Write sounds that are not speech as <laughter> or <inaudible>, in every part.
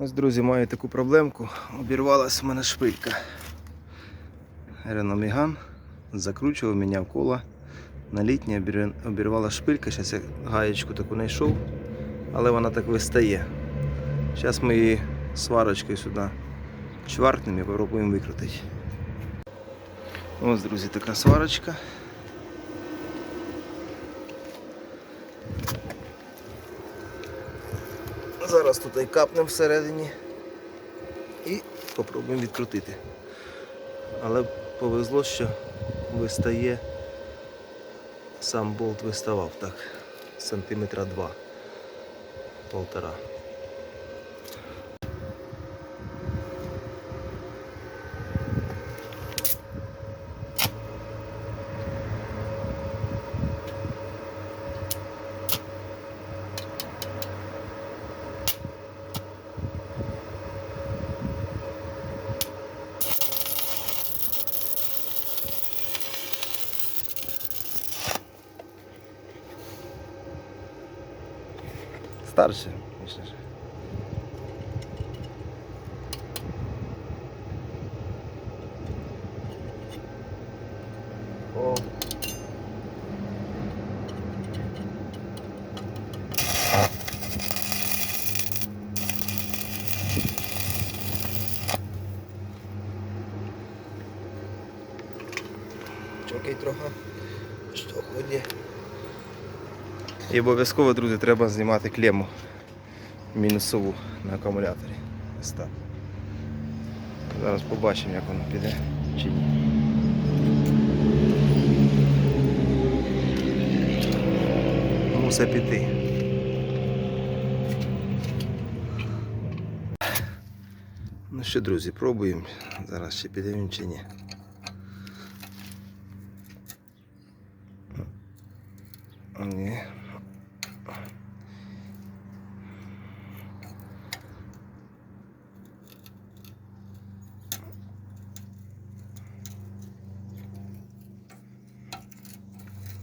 Ось, друзі, маю таку проблемку. Обірвалась у мене шпилька. Рено Міган закручував, міняв кола. На літній обірвала шпилька. Зараз я гаєчку таку знайшов, але вона так вистає. Зараз ми її сварочкою сюди чваркнемо і попробуємо викрутити. Ось, друзі, така сварочка. Зараз тут і капнемо всередині і спробуємо відкрутити. Але повезло, що вистає, сам болт виставав так, сантиметра два, полтора. starszy, myślę, że. O. Czekaj trochę, jeszcze ochłodnie. І обов'язково, друзі, треба знімати клему мінусову на акумуляторі. Зараз побачимо, як воно піде чи ні. Мусить піти. Ну що, друзі, пробуємо. Зараз ще піде він чи ні. Ні.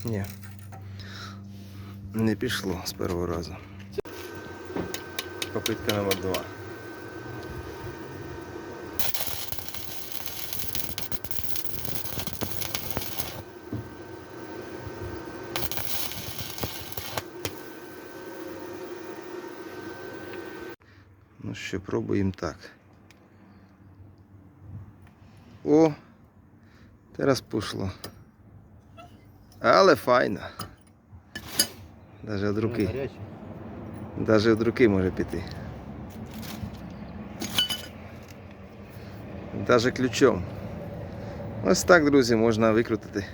Ні. Не пішло з першого разу. Попитка номер два. Ну що, пробуємо так. О! Зараз пішло. Але файно. Даже від руки. Даже від руки може піти. Даже ключом. Ось так, друзі, можна викрутити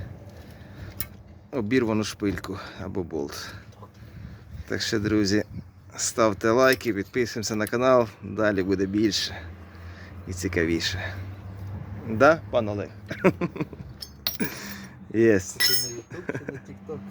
обірвану шпильку або болт. Так що, друзі, ставте лайки, підписуємося на канал, далі буде більше і цікавіше. Да, пан Олег? <laughs> Yes. YouTube, TikTok.